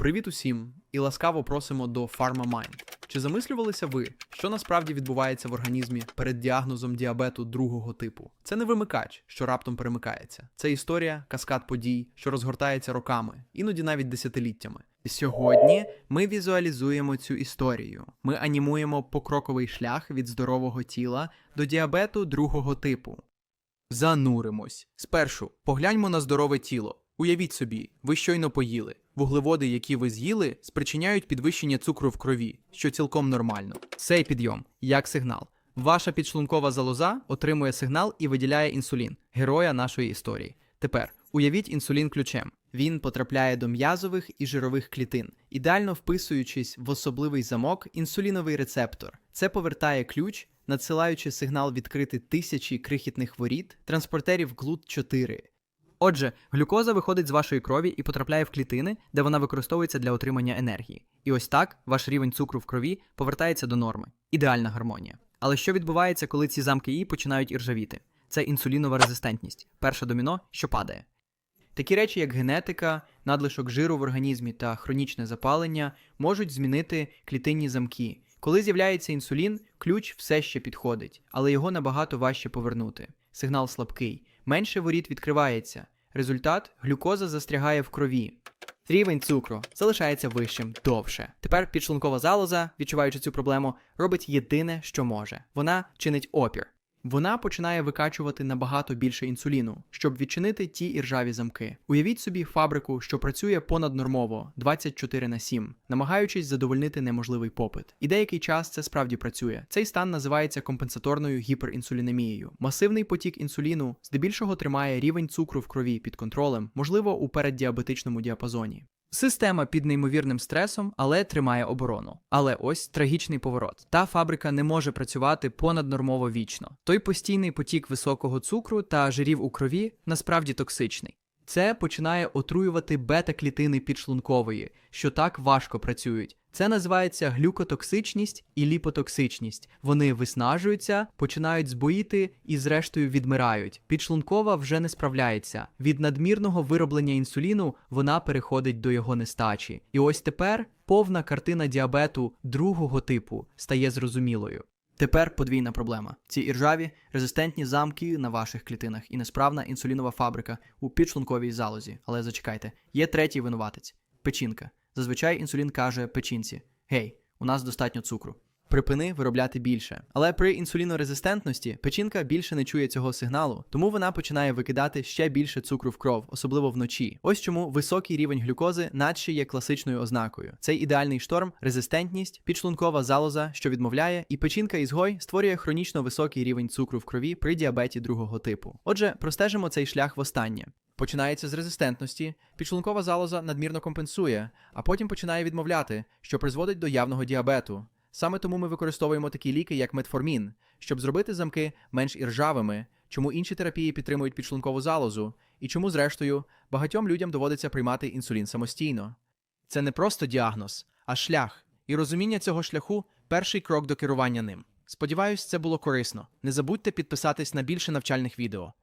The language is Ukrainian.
Привіт усім і ласкаво просимо до PharmaMind. Чи замислювалися ви, що насправді відбувається в організмі перед діагнозом діабету другого типу? Це не вимикач, що раптом перемикається. Це історія, каскад подій, що розгортається роками, іноді навіть десятиліттями. Сьогодні ми візуалізуємо цю історію. Ми анімуємо покроковий шлях від здорового тіла до діабету другого типу. Зануримось. Спершу погляньмо на здорове тіло. Уявіть собі, ви щойно поїли. Вуглеводи, які ви з'їли, спричиняють підвищення цукру в крові, що цілком нормально. Цей підйом як сигнал. Ваша підшлункова залоза отримує сигнал і виділяє інсулін, героя нашої історії. Тепер уявіть інсулін ключем. Він потрапляє до м'язових і жирових клітин, ідеально вписуючись в особливий замок інсуліновий рецептор. Це повертає ключ, надсилаючи сигнал відкрити тисячі крихітних воріт, транспортерів GLUT4. Отже, глюкоза виходить з вашої крові і потрапляє в клітини, де вона використовується для отримання енергії. І ось так ваш рівень цукру в крові повертається до норми. Ідеальна гармонія. Але що відбувається, коли ці замки І починають іржавіти? Це інсулінова резистентність, перше доміно, що падає. Такі речі, як генетика, надлишок жиру в організмі та хронічне запалення, можуть змінити клітинні замки. Коли з'являється інсулін, ключ все ще підходить, але його набагато важче повернути. Сигнал слабкий, менше воріт відкривається. Результат глюкоза застрягає в крові. Рівень цукру залишається вищим довше. Тепер підшлункова залоза, відчуваючи цю проблему, робить єдине, що може. Вона чинить опір. Вона починає викачувати набагато більше інсуліну, щоб відчинити ті іржаві замки. Уявіть собі фабрику, що працює понаднормово 24 на 7, намагаючись задовольнити неможливий попит. І деякий час це справді працює. Цей стан називається компенсаторною гіперінсулінемією. Масивний потік інсуліну здебільшого тримає рівень цукру в крові під контролем, можливо, у переддіабетичному діапазоні. Система під неймовірним стресом, але тримає оборону. Але ось трагічний поворот. Та фабрика не може працювати понаднормово вічно. Той постійний потік високого цукру та жирів у крові насправді токсичний. Це починає отруювати бета-клітини підшлункової, що так важко працюють. Це називається глюкотоксичність і ліпотоксичність. Вони виснажуються, починають збоїти і, зрештою, відмирають. Підшлункова вже не справляється. Від надмірного вироблення інсуліну вона переходить до його нестачі. І ось тепер повна картина діабету другого типу стає зрозумілою. Тепер подвійна проблема: ці іржаві резистентні замки на ваших клітинах і несправна інсулінова фабрика у підшлунковій залозі. Але зачекайте, є третій винуватець печінка. Зазвичай інсулін каже печінці: Гей, у нас достатньо цукру. Припини виробляти більше. Але при інсулінорезистентності печінка більше не чує цього сигналу, тому вона починає викидати ще більше цукру в кров, особливо вночі. Ось чому високий рівень глюкози наче є класичною ознакою. Цей ідеальний шторм, резистентність, підшлункова залоза, що відмовляє, і печінка ізгой створює хронічно високий рівень цукру в крові при діабеті другого типу. Отже, простежимо цей шлях востаннє. Починається з резистентності, підшлункова залоза надмірно компенсує, а потім починає відмовляти, що призводить до явного діабету. Саме тому ми використовуємо такі ліки, як метформін, щоб зробити замки менш іржавими, чому інші терапії підтримують підшлункову залозу, і чому, зрештою, багатьом людям доводиться приймати інсулін самостійно. Це не просто діагноз, а шлях. І розуміння цього шляху перший крок до керування ним. Сподіваюсь, це було корисно. Не забудьте підписатись на більше навчальних відео.